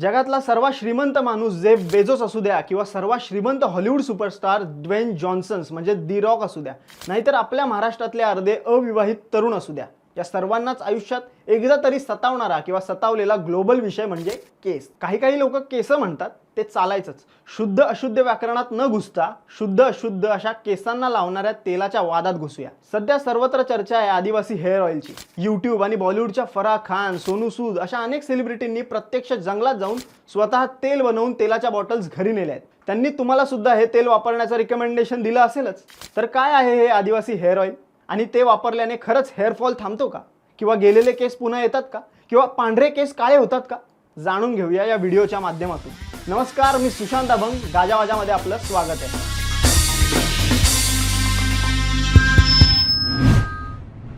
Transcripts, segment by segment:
जगातला सर्वात श्रीमंत माणूस जेफ बेजोस असू द्या किंवा सर्वात श्रीमंत हॉलिवूड सुपरस्टार ड्वेन जॉन्सन्स म्हणजे दी रॉक असू द्या. नाहीतर आपल्या महाराष्ट्रातले अर्धे अविवाहित तरुण असू द्या. या सर्वांनाच आयुष्यात एकदा तरी सतावणारा किंवा सतावलेला ग्लोबल विषय म्हणजे केस. काही काही लोक केस म्हणतात ते चालायचंच. शुद्ध अशुद्ध व्याकरणात न घुसता शुद्ध अशुद्ध अशा केसांना लावणाऱ्या तेलाच्या वादात घुसूया. सध्या सर्वत्र चर्चा आहे आदिवासी हेअर ऑइलची. यूट्यूब आणि बॉलिवूडच्या फराह खान सोनू सूद अशा अनेक सेलिब्रिटींनी प्रत्यक्ष जंगलात जाऊन स्वतः तेल बनवून तेलाच्या बॉटल्स घरी नेल्या आहेत. त्यांनी तुम्हाला सुद्धा हे तेल वापरण्याचं रिकमेंडेशन दिलं असेलच. तर काय आहे हे आदिवासी हेअर ऑइल? आणि ते वापरल्याने खरंच हेअरफॉल थांबतो का? किंवा गेलेले केस पुन्हा येतात का? किंवा पांढरे केस काळे होतात का? जाणून घेऊया या व्हिडिओच्या माध्यमातून. नमस्कार मी सुशांत अभंग. गाजावाजामध्ये आपलं स्वागत आहे.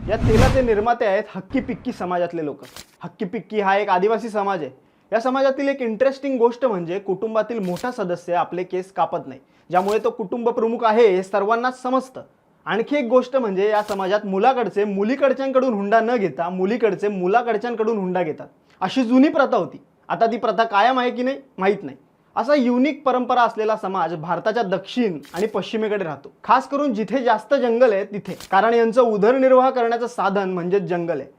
या तेलाचे निर्माते आहेत हक्की पिक्की समाजातले लोक. हक्की पिक्की हा एक आदिवासी समाज आहे. या समाजातील एक इंटरेस्टिंग गोष्ट म्हणजे कुटुंबातील मोठा सदस्य आपले केस कापत नाही. ज्यामुळे तो कुटुंब प्रमुख आहे हे सर्वांनाच समजतं. आणखी एक गोष्ट म्हणजे या समाजात मुलाकडचे मुलीकडच्यांकडून हुंडा न घेता मुलीकडचे मुलाकडच्यांकडून हुंडा घेतात. अशी जुनी प्रथा होती. आता ती प्रथा कायम आहे की नाही माहीत नाही. असा युनिक परंपरा असलेला समाज भारताच्या दक्षिण आणि पश्चिमेकडे राहतो. खास करून जिथे जास्त जंगल आहे तिथे. कारण यांचं उदरनिर्वाह करण्याचं साधन म्हणजे जंगल आहे.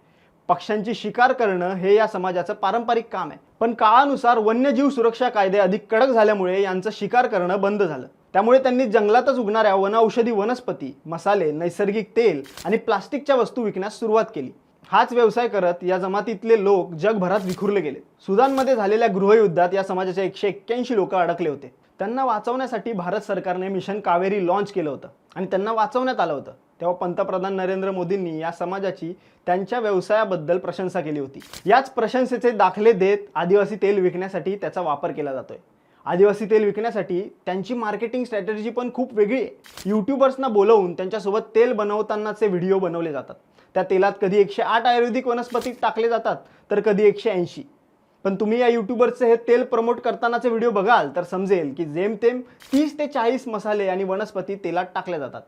पक्ष्यांची शिकार करणं हे या समाजाचं पारंपरिक काम आहे. पण काळानुसार वन्यजीव सुरक्षा कायदे अधिक कडक झाल्यामुळे यांचं शिकार करणं बंद झालं. त्यामुळे त्यांनी जंगलातच उगणाऱ्या वनौषधी वनस्पती मसाले नैसर्गिक तेल आणि प्लास्टिकच्या वस्तू विकण्यास सुरुवात केली. हाच व्यवसाय करत या जमातीतले लोक जगभरात विखुरले गेले. सुदानमध्ये झालेल्या गृहयुद्धात या समाजाचे एकशे एक्क्याऐंशी लोक अडकले होते. त्यांना वाचवण्यासाठी भारत सरकारने मिशन कावेरी लॉन्च केलं होतं आणि त्यांना वाचवण्यात आलं होतं. तेव्हा पंतप्रधान नरेंद्र मोदींनी या समाजाची त्यांच्या व्यवसायाबद्दल प्रशंसा केली होती. याच प्रशंसेचे दाखले देत आदिवासी तेल विकण्यासाठी त्याचा वापर केला जातोय. आदिवासी तेल विकण्यासाठी त्यांची मार्केटिंग स्ट्रॅटेजी पण खूप वेगळी आहे. यूट्यूबर्सना बोलवून त्यांच्यासोबत तेल बनवतानाचे व्हिडिओ बनवले जातात. त्या तेलात कधी एकशे आठ आयुर्वेदिक वनस्पती टाकले जातात तर कधी एकशे ऐंशी. पण तुम्ही या यूट्यूबरचे हे तेल प्रमोट करतानाचे व्हिडिओ बघाल तर समजेल की जेमतेम तीस ते चाळीस मसाले आणि वनस्पती तेलात टाकल्या जातात.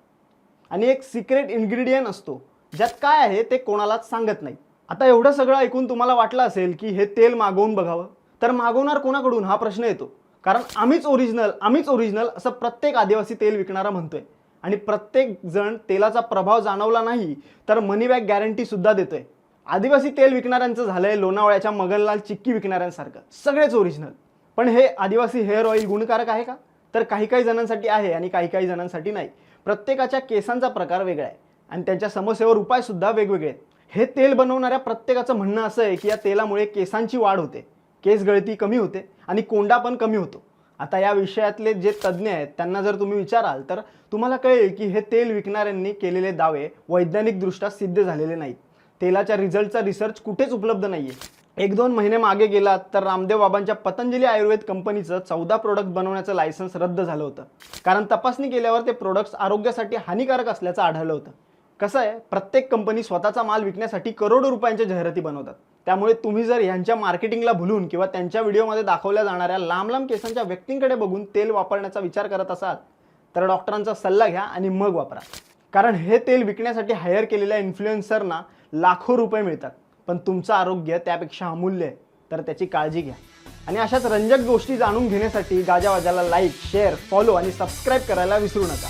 आणि एक सिक्रेट इन्ग्रेडियंट असतो. ज्यात काय आहे ते कोणालाच सांगत नाही. आता एवढं सगळं ऐकून तुम्हाला वाटलं असेल की हे तेल मागवून बघावं तर मागवणार कोणाकडून हा प्रश्न येतो. कारण आम्हीच ओरिजिनल आम्हीच ओरिजिनल असं प्रत्येक आदिवासी तेल विकणारा म्हणतोय. आणि प्रत्येक जण तेलाचा प्रभाव जाणवला नाही तर मनी बॅक गॅरंटी सुद्धा देतोय. आदिवासी तेल विकणाऱ्यांचं झालंय लोणावळ्याच्या मगनलाल चिक्की विकणाऱ्यांसारखं. सगळेच ओरिजिनल पण हे आदिवासी हेअर ऑइल गुणकारक आहे का? तर काही काही जणांसाठी आहे आणि काही काही जणांसाठी नाही. प्रत्येकाच्या केसांचा प्रकार वेगळा आहे आणि त्यांच्या समस्येवर उपाय सुद्धा वेगवेगळे आहेत. हे तेल बनवणाऱ्या प्रत्येकाचं म्हणणं असं आहे की या तेलामुळे केसांची वाढ होते. केस गळती कमी होते आणि कोंडा पण कमी होतो. आता या विषयातले जे तज्ज्ञ आहेत त्यांना जर तुम्ही विचाराल तर तुम्हाला कळेल की हे तेल विकणाऱ्यांनी केलेले दावे वैज्ञानिकदृष्ट्या सिद्ध झालेले नाहीत. तेलाच्या रिझल्टचा रिसर्च कुठेच उपलब्ध नाही आहे एक दोन महिने मागे गेलात तर रामदेव बाबांच्या पतंजली आयुर्वेद कंपनीचं चौदा प्रोडक्ट बनवण्याचं लायसन्स रद्द झालं होतं. कारण तपासणी केल्यावर ते प्रोडक्ट्स आरोग्यासाठी हानिकारक असल्याचं आढळलं होतं. कसं आहे प्रत्येक कंपनी स्वतःचा माल विकण्यासाठी करोडो रुपयांच्या जाहिराती बनवतात. त्यामुळे तुम्ही जर यांच्या मार्केटिंगला भुलून किंवा त्यांच्या व्हिडिओमध्ये दाखवल्या जाणाऱ्या लांब लांब केसांच्या व्यक्तींकडे बघून तेल वापरण्याचा विचार करत असाल तर डॉक्टरांचा सल्ला घ्या आणि मग वापरा. कारण हे तेल विकण्यासाठी हायर केलेल्या इन्फ्लुएन्सरना लाखो रुपये मिळतात. पण तुमचं आरोग्य त्यापेक्षा अमूल्य आहे तर त्याची काळजी घ्या. आणि अशाच रंजक गोष्टी जाणून घेण्यासाठी गाजावाजाला लाईक शेअर फॉलो आणि सबस्क्राईब करायला विसरू नका.